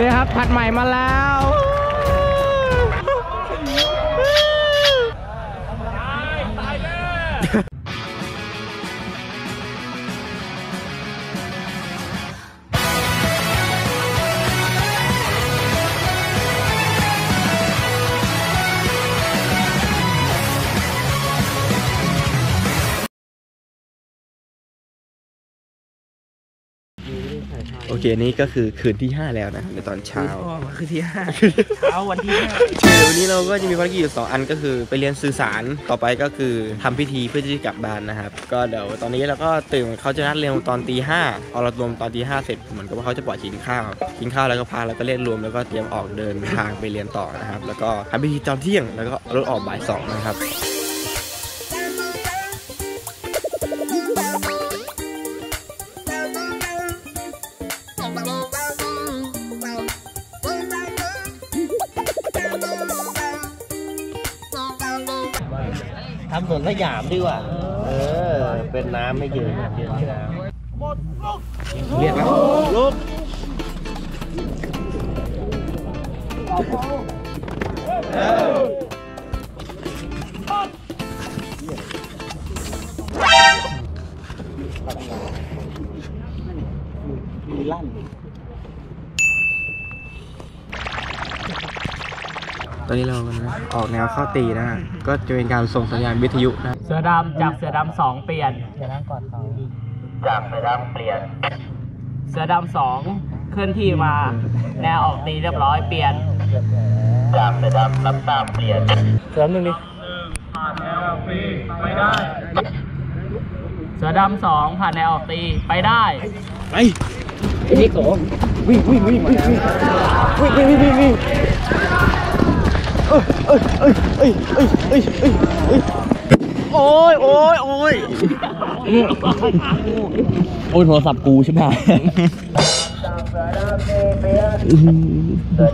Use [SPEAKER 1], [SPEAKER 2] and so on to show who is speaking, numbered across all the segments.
[SPEAKER 1] นี่ครับผัดใหม่มาแล้ว อเคนี่ก็คือคืนที่ 5 แล้วนะในตอนเช้า
[SPEAKER 2] คือที่ห้าเช้าวันที่ห้า
[SPEAKER 1] เดี๋ยววันนี้เราก็จะมีภารกิจอยู่สองอันก็คือไปเรียนสื่อสารต่อไปก็คือทำพิธีเพื่อที่จะกลับบ้านนะครับ ก็เดี๋ยวตอนนี้เราก็ตื่นเขาจะนัดเรียนตอนตีห้าพอเรารวมตอนตีห้าเสร็จเหมือนกับว่าเขาจะปล่อยกินข้าวกินข้าวแล้วก็พาเราก็เล่นรวมแล้วก็เตรียมออกเดินทางไปเรียนต่อนะครับ แล้วก็ทำพิธีตอนเที่ยงแล้วก็รถออกบ่ายสองนะครับ
[SPEAKER 2] นสยามดีกว่า เออ เป็นน้ำไม่ยืนยืนที่น้ำเรียกแล้วลุกลั่น
[SPEAKER 1] ตอนนี้เรานะออกแนวเข้าตีนะฮะ ก็จะเป็นการส่งสัญญาณวิทยุนะ
[SPEAKER 3] เสือดำจากเสือดำสองเปลี่ยน
[SPEAKER 2] เดี๋ยวนั่งก่อนเขา
[SPEAKER 3] จากเสือดำเปลี่ยน เสือดำสองเคลื่อนที่มา แนวออกตีเรียบร้อยเปลี่ยน จากเสือดำรับทราบเปลี่ยน
[SPEAKER 2] เสือหนึ่งดิ
[SPEAKER 3] เสือดำสองผ่านแนวออกตีไปได้
[SPEAKER 2] นี่โกวิ่งวิ่งวิ่งวิ่งวิ่งวิ่งวิ่งวิ่ง วิ่งเอ้ยเอ้ยเอ้ยเอ้ยเอ้ยเอ้ยเอ้ยโอ้ยโอ้ยโอ้ยโอ้ยโทรศัพท์กูใช่ไหม
[SPEAKER 3] เสือ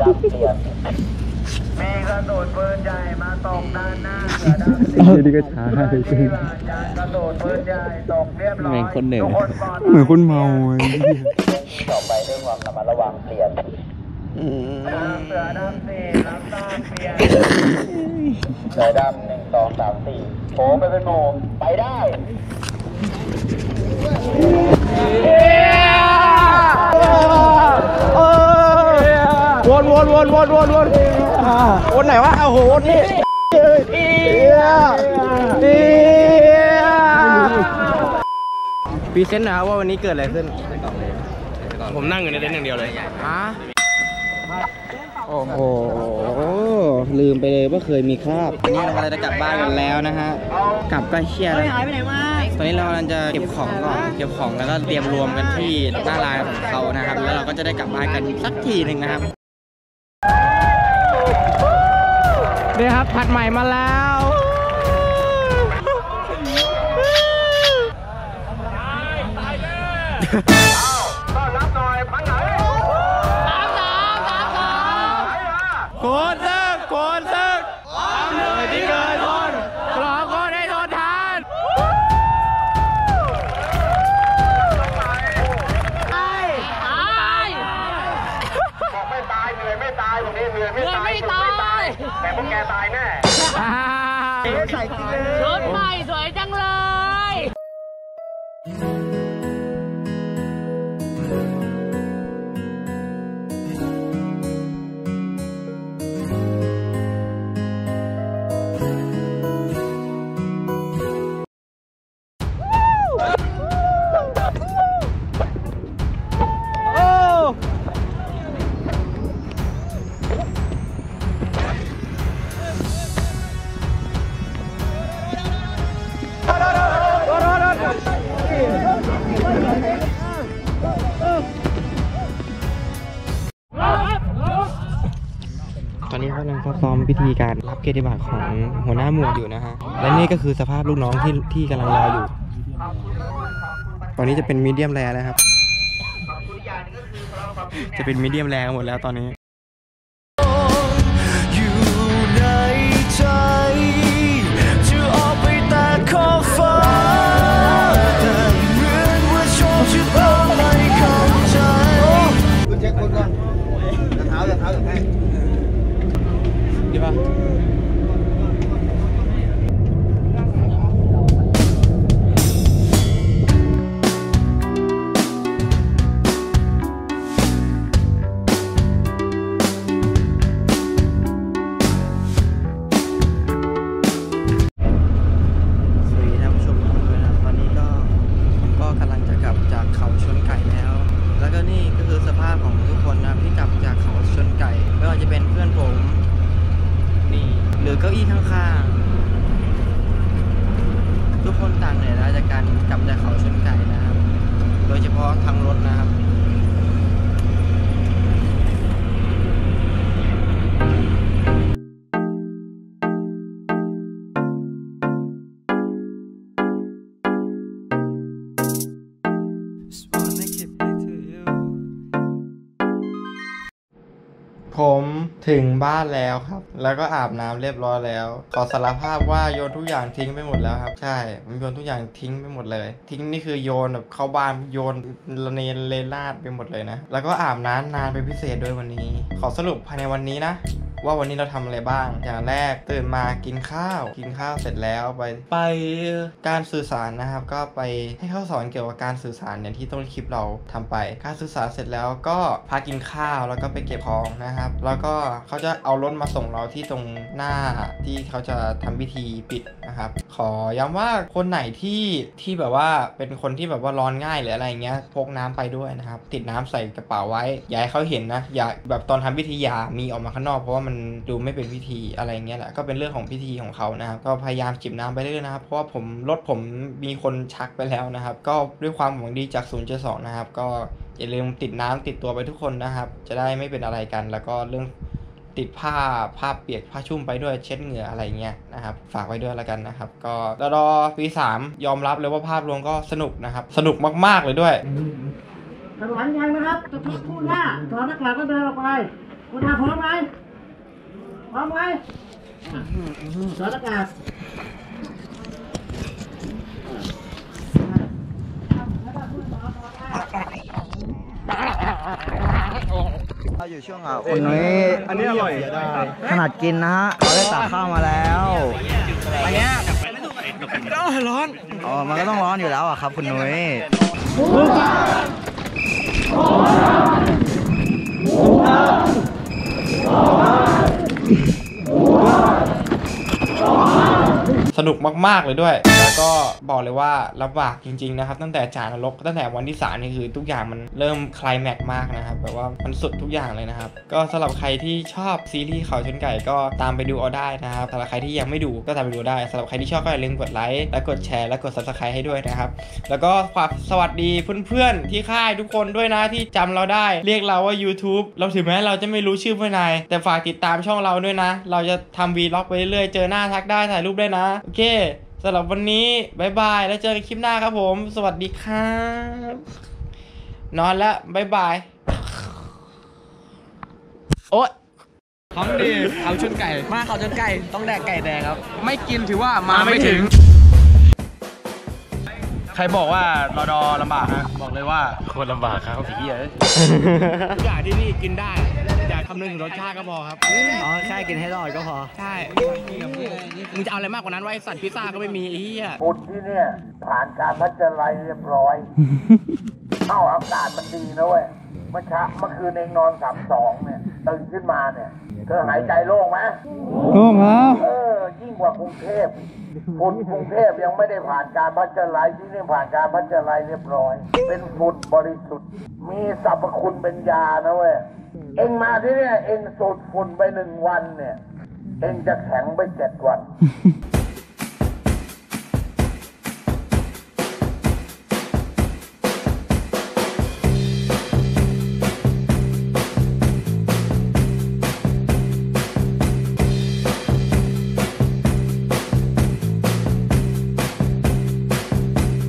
[SPEAKER 3] ดำเปียนมีกระสุนปืนใหญ่มาตกด้านหน้าเสือดำ
[SPEAKER 1] นี่ก็ช้าเลย
[SPEAKER 3] การกระโดดปืนใหญ่ตกเรียบร้อย
[SPEAKER 2] เหมือนคนเหนือ
[SPEAKER 3] ทุกคนปลอด
[SPEAKER 1] เหมือนคนเมาเลย
[SPEAKER 3] ต่อไปด้วยความระมัดระวังเปลี่ยน เสือดำสี่รับทราเปลี่ยนเสือดำหนึ่งสองสามสี่โผล่ไปเป็นโมไปได้
[SPEAKER 1] วนวนวนวนวนวนวนไหนวะเอาโหวนนี่เอียเอียพีเซนต์หนะว่าวันนี้เกิดอะไรขึ้น
[SPEAKER 2] ผมนั่งอยู่ในเต็นท์อย่างเดียวเลย
[SPEAKER 1] ฮะ โอ้โห ลืมไปเลยว่าเคยมีคราบนี่เรากำลังจะกลับบ้านกันแล้วนะฮะ กลับก็เชี่ยแล้วหายไปไหนมาตอนนี้เรากำลังจะเก็บของก่อน เก็บของแล้วก็เตรียมรวมกันที่หน้าร้านของเขานะครับ แล้วเราก็จะได้กลับบ้านกันสักทีหนึ่งนะครับนี่ครับผัดใหม่มาแล้วโกนซึ
[SPEAKER 3] con ตอนนี้
[SPEAKER 4] เขา
[SPEAKER 1] กำลังซ้อมพิธีการรับเกียรติบัตรของหัวหน้าหมวดอยู่นะฮะ และนี่ก็คือสภาพลูกน้องที่ที่กำลังรออยู่ ตอนนี้จะเป็นมีเดียมแรนะครับ จะเป็นมีเดียมแรหมดแล้วตอนนี้
[SPEAKER 5] กลับจากเขาชนไก่แล้ว
[SPEAKER 1] แล้วก็นี่ก็คื
[SPEAKER 5] อสภาพของทุกคนนะที่กลับจากเขาชนไก่ไม่ว่าจะเป็นเพื่
[SPEAKER 1] อนผมนี่หรือเก้าอี้ข้างๆทุกคนต่างเหนื่อยแล้วจากการกลับจากเขาชนไก่นะครับ โดยเฉพาะทางรถนะครับ ถึงบ้านแล้วครับ แล้วก็อาบน้ำเรียบร้อยแล้วขอสารภาพว่าโยนทุกอย่างทิ้งไปหมดแล้วครับใช่ผมโยนทุกอย่างทิ้งไปหมดเลย ทิ้งนี่คือโยนแบบเข้าบ้านโยนระเนระนาดไปหมดเลยนะ แล้วก็อาบน้ำนานเป็นพิเศษด้วยวันนี้ ขอสรุปภายในวันนี้นะ ว่าวันนี้เราทำอะไรบ้าง อย่างแรกตื่นมากินข้าว กินข้าวเสร็จแล้วไป ไปการสื่อสารนะครับ ก็ไปให้เขาสอนเกี่ยวกับการสื่อสารอย่างที่ต้นคลิปเราทำไป การสื่อสารเสร็จแล้วก็พากินข้าวแล้วก็ไปเก็บของนะครับ แล้วก็เขาจะเอารถมาส่งเราที่ตรงหน้าที่เขาจะทำพิธีปิดนะครับ ขอย้ำว่าคนไหนที่ที่แบบว่าเป็นคนที่แบบว่าร้อนง่ายหรืออะไรเงี้ยพกน้ำไปด้วยนะครับ ติดน้ำใส่กระเป๋าไว้อย่าให้เขาเห็นนะอย่าแบบตอนทำพิธีอย่ามีออกมาข้างนอกเพราะว่ามันดูไม่เป็นพิธีอะไรเงี้ยแหละก็เป็นเรื่องของพิธีของเขานะครับก็พยายามจิบน้ำไปเรื่อยนะครับเพราะว่าผมรถผมมีคนชักไปแล้วนะครับ ก็ด้วยความหวังดีจาก0ูนย์สองนะครับ ก็อย่าลืมติดน้ำติดตัวไปทุกคนนะครับ จะได้ไม่เป็นอะไรกัน แล้วก็เรื่องติดผ้าผ้าเปียกผ้าชุ่มไปด้วยเช็ดเหงื่ออะไรเงี้ยนะครับ ฝากไว้ด้วยแล้วกันนะครับ ก็รอดอปีสามยอมรับเลยว่าภาพรวมก็สนุกนะครับ สนุกมากๆเลยด้วย
[SPEAKER 6] ถนนยังนะครับจะทุกคู่หน้าถอดหน้ากากก็เดินออกไปคุณอาพร้อมไหม พร้อมไหมถอดหน้ากาก
[SPEAKER 7] เราอยู่ช่วงอะคนนี้อันนี้อร่อยขนาดกินนะฮะเราได้ตักข้าวมาแล้วอันเนี้ยร้อนอ๋อมันก็ต้องร้อนอยู่แล้วอะครับ คุณนุ้ย
[SPEAKER 1] ส นุกมากๆเลยด้วย แล้วก็บอกเลยว่าลำบากจริงๆนะครับตั้งแต่จานรกตั้งแต่วันที่สามนี่คือทุกอย่างมันเริ่มคลายแม็กมากนะครับแบบว่ามันสุดทุกอย่างเลยนะครับ ก็สำหรับใครที่ชอบซีรีส์เขาชนไก่ก็ตามไปดูเอาได้นะครับสำหรับใครที่ยังไม่ดูก็ตามไปดูได้สำหรับใครที่ชอบก็อย่าลืมกดไลค์และกดแชร์และกด subscribe ให้ด้วยนะครับ แล้วก็ฝากสวัสดีเพื่อนๆที่ค่ายทุกคนด้วยนะที่จำเราได้ เรียกเราว่า YouTube เราถึงแม้เราจะไม่รู้ชื่อเพื่อนนายแต่ฝากติดตามช่องเราด้วยนะ เราจะทำวีล็อกไปเรื่อยๆเจอหน้าทักได้ถ่ายรูปได้นะเคสำหรับวันนี้บายบาย แล้วเจอกันคลิปหน้าครับผม สวัสดีครับ นอนแล้วบายบาย โอ๊ยของดีเอาชนไก่ มาเขาชนไก่ ต้องแดกไก่แดงครับ ไม่กินถือว่ามาไม่ถึง ใครบอกว่ารอดอลำบากนะบอกเลยว่า
[SPEAKER 2] คนลำบากครับพี่เอ้ย
[SPEAKER 1] ทุกอย่างที่นี่กินได้อย่า คำนึงถึงรสชาติก็พอครับ
[SPEAKER 7] อ๋อแค่กินให้รอดก็พอ
[SPEAKER 1] ใช่ มึงจะเอาอะไรมากกว่านั้นไวะไอ้สัตว์พิซซ่าก็ไม่มีไอ้เหี้ย
[SPEAKER 8] ฝุ่นที่เนี่ยผ่านการพัชไลเรียบร้อยเข้าอากาศมันดีนะเว้ย เมื่อเช้าเมื่อคืนเองนอนสามสองเนี่ยตื่นขึ้นมาเนี่ย เธอหายใจโล่งไหมโล่งครับเออ ยิ่งกว่ากรุงเทพฝุ่นกรุงเทพยังไม่ได้ผ่านการพัชไลที่นี่ผ่านการพัชไลเรียบร้อย เป็นฝุ่นบริสุทธิ์ มีสรรพคุณเป็นยานะเว้ย เองมาที่เนี่ย เองสูดฝุ่นไปหนึ่งวันเนี่ย เองจะแข็งไปเจ็ดวัน